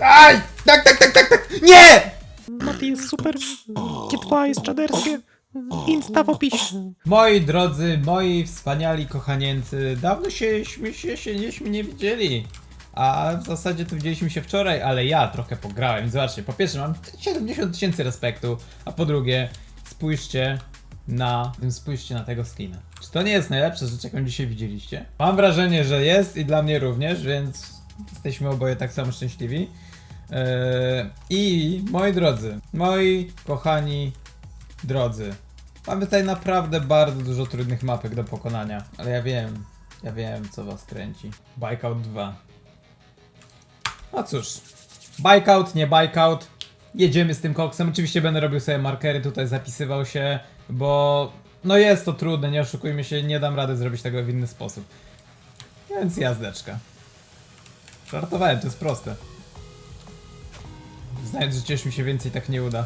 Aj! Tak, tak, tak, tak, tak! Nie! Mati jest super, G2 jest czaderskie, Insta w opisie. Moi drodzy, moi wspaniali kochanieńcy, dawno się, się, siedzieliśmy nie widzieli. A w zasadzie to widzieliśmy się wczoraj, ale ja trochę pograłem. Zobaczcie, po pierwsze mam 70 tysięcy respektu, a po drugie spójrzcie na, spójrzcie na tego skina. Czy to nie jest najlepsza rzecz, jaką dzisiaj widzieliście? Mam wrażenie, że jest i dla mnie również, więc jesteśmy oboje tak samo szczęśliwi. Eee, I moi drodzy, moi kochani drodzy, mamy tutaj naprawdę bardzo dużo trudnych mapek do pokonania, ale ja wiem, ja wiem co was kręci. Bikeout 2. No cóż, bikeout, nie bikeout, jedziemy z tym koksem. Oczywiście będę robił sobie markery, tutaj zapisywał się, bo no jest to trudne, nie oszukujmy się, nie dam rady zrobić tego w inny sposób. Więc jazdeczka. Żartowałem, to jest proste. Znając, że przecież mi się więcej tak nie uda.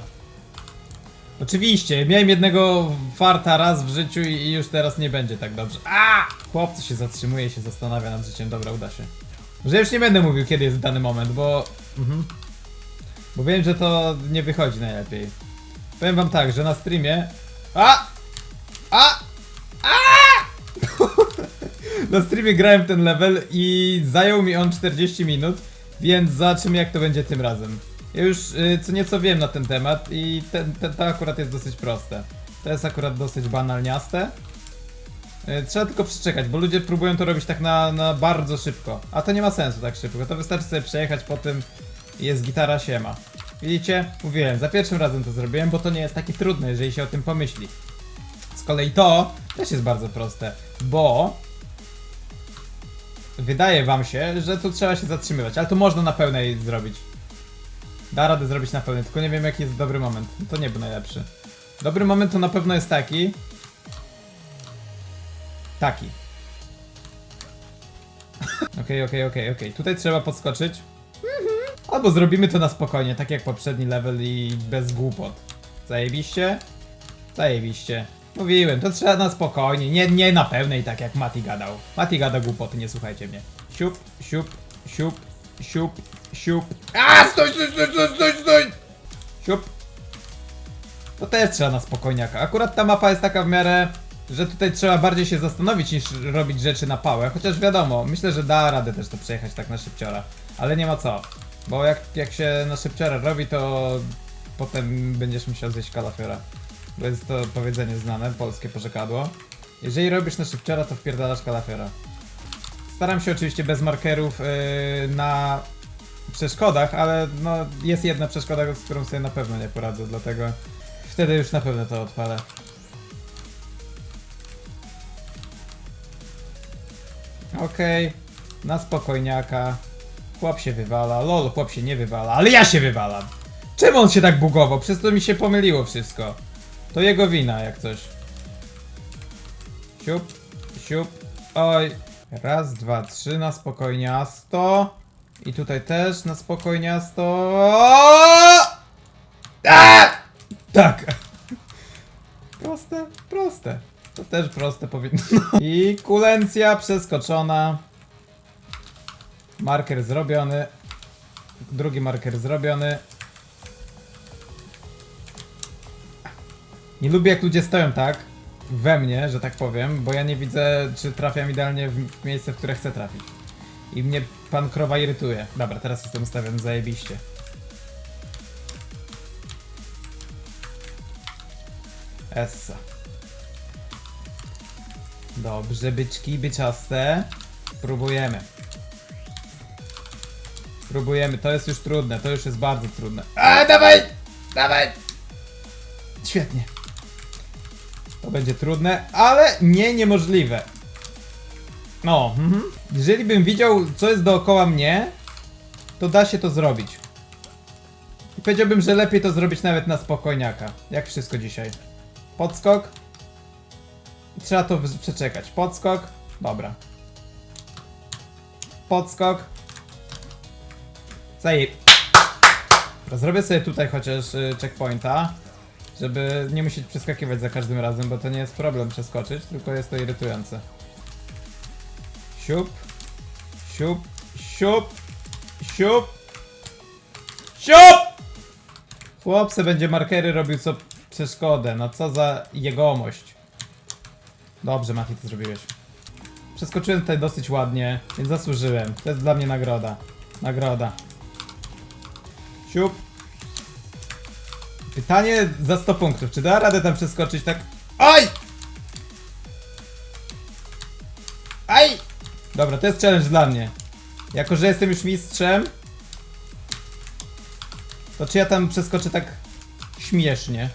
Oczywiście, miałem jednego farta raz w życiu i już teraz nie będzie tak dobrze. A! Chłopcy się zatrzymuje się zastanawia nad życiem. Dobra, uda się. Że już nie będę mówił, kiedy jest dany moment, bo... Mhm. Bo wiem, że to nie wychodzi najlepiej. Powiem wam tak, że na streamie... A! A! A! na streamie grałem ten level i zajął mi on 40 minut, więc zobaczymy jak to będzie tym razem. Ja już y, co nieco wiem na ten temat i ten, ten, to akurat jest dosyć proste. To jest akurat dosyć banalniaste. Y, Trzeba tylko przeczekać, bo ludzie próbują to robić tak na, na bardzo szybko. A to nie ma sensu tak szybko. To wystarczy sobie przejechać po tym jest gitara siema. Widzicie? Mówiłem, za pierwszym razem to zrobiłem, bo to nie jest takie trudne, jeżeli się o tym pomyśli. Z kolei to też jest bardzo proste, bo wydaje wam się, że tu trzeba się zatrzymywać, ale to można na pełnej zrobić. Da radę zrobić na pełnej, tylko nie wiem jaki jest dobry moment. To nie był najlepszy. Dobry moment to na pewno jest taki. Taki. Okej, okej, okej, okej. Tutaj trzeba podskoczyć. Albo zrobimy to na spokojnie, tak jak poprzedni level i bez głupot. Zajebiście? Zajebiście. Mówiłem, to trzeba na spokojnie, nie, nie na pełnej, tak jak Mati gadał. Mati gada głupoty, nie słuchajcie mnie. Siup, siup, siup, siup, siup. A, stój, stój, stój, stój, stój, stój! Siup. To też trzeba na spokojniaka. Akurat ta mapa jest taka w miarę, że tutaj trzeba bardziej się zastanowić niż robić rzeczy na pałę. Chociaż wiadomo, myślę, że da radę też to przejechać tak na szybciora. Ale nie ma co. Bo jak, jak się na szybciora robi, to potem będziesz musiał zjeść kalafiora. Bo jest to powiedzenie znane, polskie porzekadło. Jeżeli robisz na szybciora, to wpierdalasz kalafiora. Staram się oczywiście bez markerów yy, na przeszkodach, ale no jest jedna przeszkoda, z którą sobie na pewno nie poradzę, dlatego wtedy już na pewno to odpalę. Okej, na spokojniaka. Chłop się wywala, lol, chłop się nie wywala, ale ja się wywalam! Czemu on się tak bugował? Przez to mi się pomyliło wszystko. To jego wina, jak coś. Siup, siup, oj. Raz, dwa, trzy, na spokojniasto. I tutaj też na spokojniasto. A! Tak. Proste, proste. To też proste powinno. I kulencja przeskoczona. Marker zrobiony. Drugi marker zrobiony. Nie lubię jak ludzie stoją tak we mnie, że tak powiem, bo ja nie widzę, czy trafiam idealnie w, miejsce, w które chcę trafić. I mnie pan krowa irytuje. Dobra, teraz jestem ustawiony zajebiście. Essa. Dobrze, byczki, byczaste. Próbujemy. Próbujemy, to jest już trudne, to już jest bardzo trudne. A, dawaj! Dawaj! Świetnie. To będzie trudne, ale nie niemożliwe. No, mhm. jeżeli bym widział, co jest dookoła mnie, to da się to zrobić. I powiedziałbym, że lepiej to zrobić nawet na spokojniaka. Jak wszystko dzisiaj. Podskok. Trzeba to przeczekać. Podskok. Dobra. Podskok. Zajeb. Zrobię sobie tutaj chociaż y, checkpointa. Żeby nie musieć przeskakiwać za każdym razem, bo to nie jest problem przeskoczyć, tylko jest to irytujące. Siup, siup, siup, siup. Siup! Chłop se będzie markery robił co przeszkodę. No co za jegomość. Dobrze, Mati, to zrobiłeś. Przeskoczyłem tutaj dosyć ładnie, więc zasłużyłem. To jest dla mnie nagroda. Nagroda. Siup. Pytanie za 100 punktów. Czy da radę tam przeskoczyć tak? Oj! Aj! Dobra, to jest challenge dla mnie. Jako, że jestem już mistrzem, to czy ja tam przeskoczę tak śmiesznie?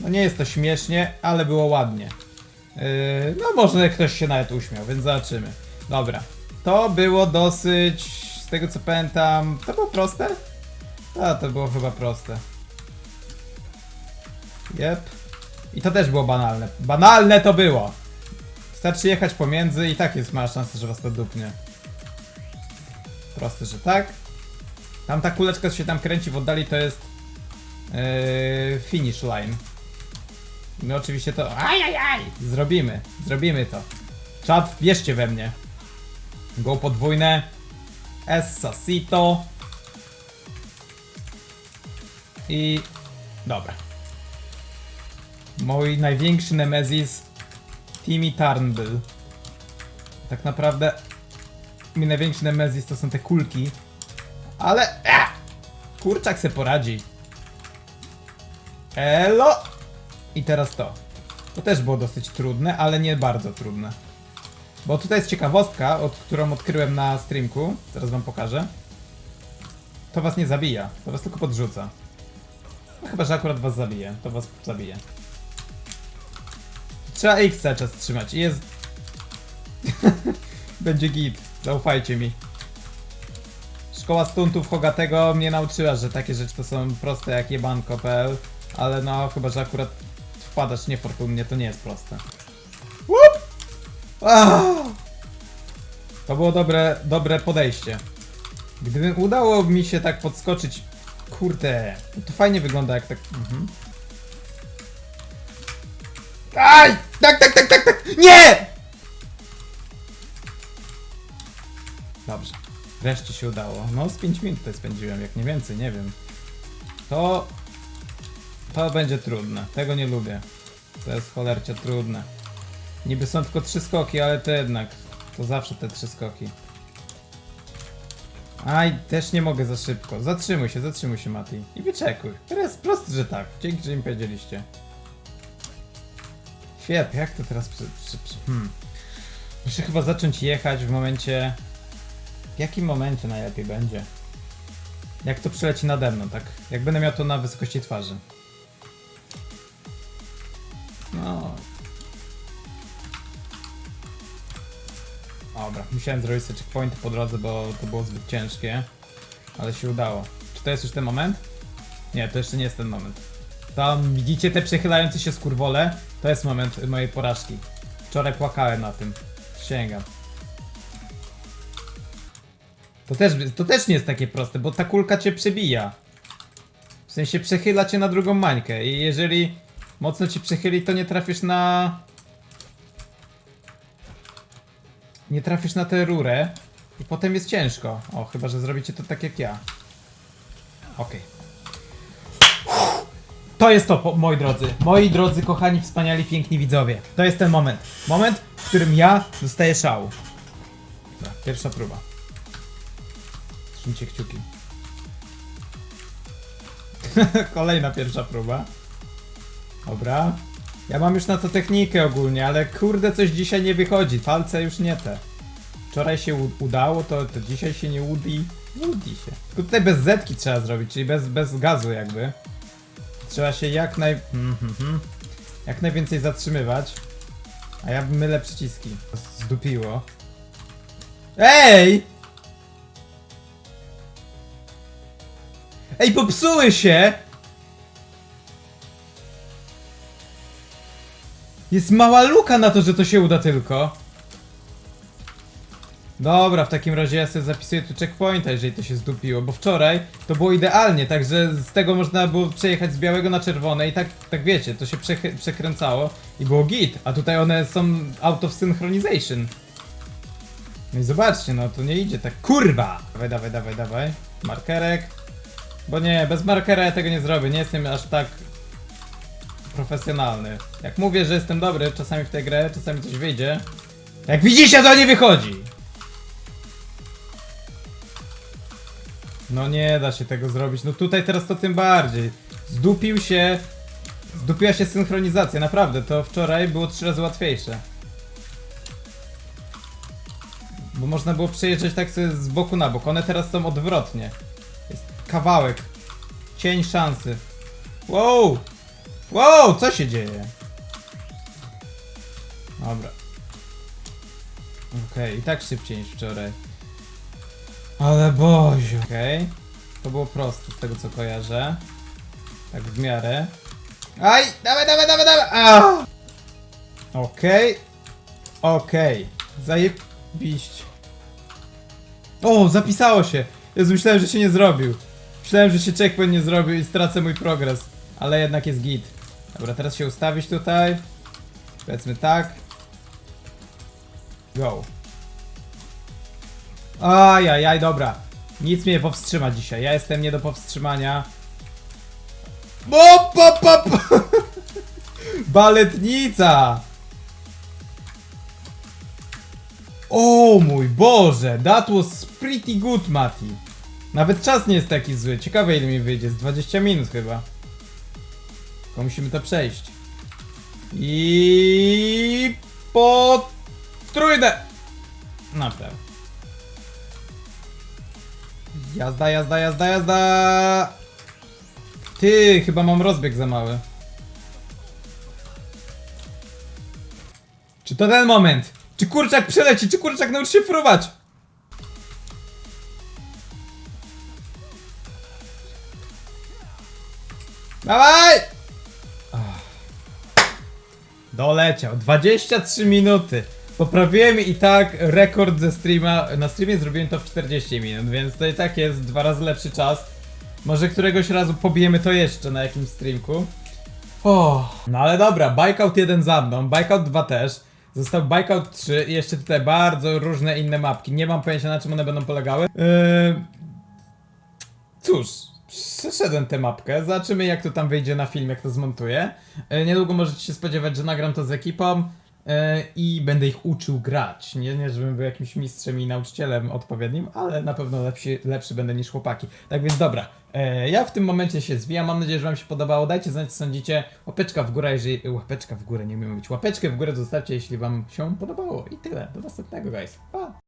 No nie jest to śmiesznie, ale było ładnie. Yy, no może ktoś się nawet uśmiał, więc zobaczymy. Dobra. To było dosyć, z tego co pamiętam, to było proste? A, to było chyba proste. Jep. I to też było banalne. Banalne to było! Wystarczy jechać pomiędzy i tak jest mała szansa, że was to dupnie. Proste, że tak. Tam ta kuleczka, się tam kręci w oddali, to jest yy, finish line. My oczywiście to. Zrobimy, zrobimy to. Czad, wierzcie we mnie. Go podwójne. Essasito. I. Dobra. Mój największy nemezis. Timmy Turnbull. Tak naprawdę. Mój największy nemezis to są te kulki. Ale. A! Kurczak se poradzi. Elo! I teraz to. To też było dosyć trudne, ale nie bardzo trudne. Bo tutaj jest ciekawostka, od, którą odkryłem na streamku. Teraz wam pokażę. To was nie zabija, to was tylko podrzuca. No chyba, że akurat was zabije. To was zabije. Trzeba X cały czas trzymać i jest... Będzie git, zaufajcie mi. Szkoła stuntów Hogatego mnie nauczyła, że takie rzeczy to są proste jak jebanko.pl Ale no, chyba, że akurat wpadasz niefortunnie, to nie jest proste. To było dobre, dobre podejście. Gdyby udało mi się tak podskoczyć... Kurde, to fajnie wygląda jak tak... Mhm. Aj! Tak, tak, tak, tak, tak! Nie! Dobrze. Wreszcie się udało. No, z 5 minut tutaj spędziłem, jak nie więcej, nie wiem. To... To będzie trudne. Tego nie lubię. To jest cholercie trudne. Niby są tylko trzy skoki, ale to jednak. To zawsze te trzy skoki. Aj, też nie mogę za szybko. Zatrzymuj się, zatrzymuj się, Mati. I wyczekuj. Teraz prosto, że tak. Dzięki, że mi powiedzieliście. Świetnie, jak to teraz przy, przy, przy, hmm. Muszę chyba zacząć jechać w momencie... W jakim momencie najlepiej będzie? Jak to przyleci nade mną, tak? Jak będę miał to na wysokości twarzy. Dobra, musiałem zrobić sobie checkpointy po drodze, bo to było zbyt ciężkie. Ale się udało. Czy to jest już ten moment? Nie, to jeszcze nie jest ten moment. Tam widzicie te przechylające się skurwole? To jest moment mojej porażki. Wczoraj płakałem na tym. Sięgam. To też, to też nie jest takie proste, bo ta kulka cię przebija. W sensie przechyla cię na drugą mańkę i jeżeli mocno cię przechyli, to nie trafisz na... Nie trafisz na tę rurę i potem jest ciężko. O, chyba, że zrobicie to tak jak ja. Okej. To jest to, moi drodzy. Moi drodzy, kochani, wspaniali, piękni widzowie. To jest ten moment. Moment, w którym ja dostaję szału. Dobra, pierwsza próba. Trzymcie kciuki. Kolejna pierwsza próba. Dobra. Ja mam już na to technikę ogólnie, ale kurde coś dzisiaj nie wychodzi. Palce już nie te. Wczoraj się udało, to, to dzisiaj się nie udi. Nie udi się. Tylko tutaj bez zetki trzeba zrobić, czyli bez, bez gazu jakby. Trzeba się jak naj... Mhm, mhm. Jak najwięcej zatrzymywać. A ja mylę przyciski. Zdupiło. Ej! Ej, popsuły się! Jest mała luka na to, że to się uda tylko. Dobra, w takim razie ja sobie zapisuję tu checkpointa, jeżeli to się zdupiło, bo wczoraj to było idealnie, także z tego można było przejechać z białego na czerwone i tak, tak wiecie, to się przekręcało i było git, a tutaj one są out of synchronization. No i zobaczcie, no to nie idzie tak. Kurwa! Dawaj, dawaj, dawaj, dawaj. Markerek. Bo nie, bez markera ja tego nie zrobię. Nie jestem aż tak profesjonalny. Jak mówię, że jestem dobry czasami w tę grę, czasami coś wyjdzie. Jak widzicie, to nie wychodzi! No nie da się tego zrobić. No tutaj teraz to tym bardziej. Zdupił się. Zdupiła się synchronizacja, naprawdę. To wczoraj było trzy razy łatwiejsze. Bo można było przejeżdżać tak sobie z boku na bok. One teraz są odwrotnie. Jest kawałek. Cień szansy. Wow! Wow, co się dzieje? Dobra. Okej, i tak szybciej niż wczoraj. Ale boziu. Okej. To było proste z tego co kojarzę. Tak w miarę. Aj! Dawaj, dawaj, dawaj, dawaj! A! Okej. Okej. Zajebiście. O, zapisało się! Jezu, myślałem, że się nie zrobił. Myślałem, że się checkpoint nie zrobił i stracę mój progres. Ale jednak jest git. Dobra, teraz się ustawić tutaj. Powiedzmy tak. Go. Ajajaj, dobra. Nic mnie nie powstrzyma dzisiaj. Ja jestem nie do powstrzymania. Bo, po, po, po. Baletnica! O mój Boże, that was pretty good, Mati. Nawet czas nie jest taki zły. Ciekawe ile mi wyjdzie, z 20 minut chyba. Tylko musimy to przejść. I po trójne. Naprawdę. Jazda, jazda, jazda, jazda. Ty, chyba mam rozbieg za mały. Czy to ten moment? Czy kurczak przeleci? Czy kurczak nauczy się fruwać? Dawaj! Doleciał. 23 minuty. Poprawiłem i tak rekord ze streama. Na streamie zrobiłem to w 40 minut, więc to i tak jest dwa razy lepszy czas. Może któregoś razu pobijemy to jeszcze na jakimś streamku. No ale dobra, Bikeout 1 za mną, Bikeout 2 też. Został Bikeout 3 i jeszcze tutaj bardzo różne inne mapki. Nie mam pojęcia na czym one będą polegały. Yy... Cóż, przeszedłem tę mapkę. Zobaczymy jak to tam wyjdzie na film, jak to zmontuję. Yy, niedługo możecie się spodziewać, że nagram to z ekipą. yy, I będę ich uczył grać. Nie, nie, żebym był jakimś mistrzem i nauczycielem odpowiednim, ale na pewno lepszy, lepszy będę niż chłopaki. Tak więc dobra, E, ja w tym momencie się zwijam. Mam nadzieję, że Wam się podobało. Dajcie znać, co sądzicie. Łapeczka w górę, jeżeli. Łapeczka w górę, nie umiem mówić. Łapeczkę w górę zostawcie, jeśli Wam się podobało. I tyle. Do następnego, guys. Pa!